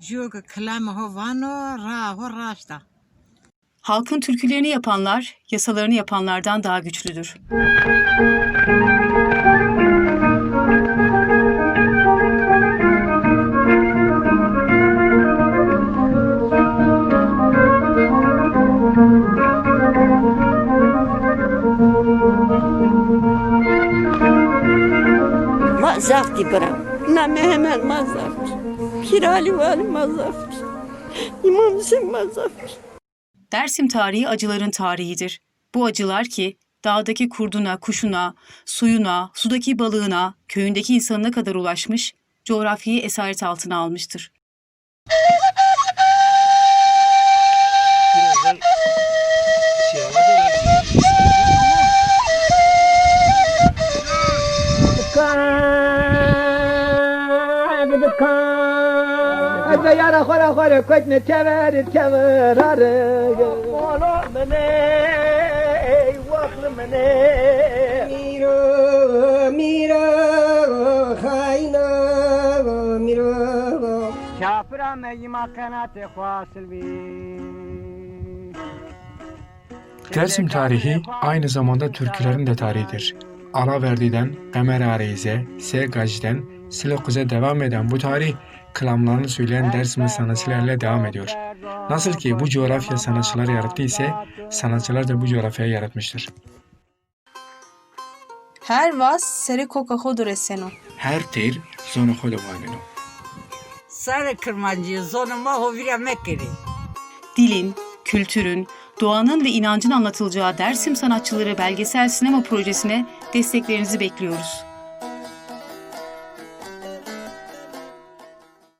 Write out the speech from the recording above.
Joga klama hovano ra horasta. Halkın türkülerini yapanlar, yasalarını yapanlardan daha güçlüdür. Mazafti bırak. Name hemen Pirali vali mazafti. İmam Hüseyin mazafti. Dersim tarihi acıların tarihidir. Bu acılar ki dağdaki kurduna, kuşuna, suyuna, sudaki balığına, köyündeki insanına kadar ulaşmış, coğrafyayı esaret altına almıştır. Birazdan şey yapmadı Eze yara khora khora kotne teverit keverare Molo mene waklı mene. Miro miro khayna miro. Kafira me yima kanate khwasil bi Dersim tarihi aynı zamanda türkülerin de tarihidir. Alaverdi'den Kamer Areyze, Se Gaj'den Silokuz'a devam eden bu tarih, klamlarını söyleyen Dersimli sanatçılarla devam ediyor. Nasıl ki bu coğrafya sanatçılar yarattı ise sanatçılar da bu coğrafyayı yaratmıştır. Her vas sere koka hodore seno. Her tir zonu hodovanino. Sare kırmancı zonuma hovira mekeri. Dilin, kültürün, doğanın ve inancın anlatılacağı Dersim Sanatçıları belgesel sinema projesine desteklerinizi bekliyoruz.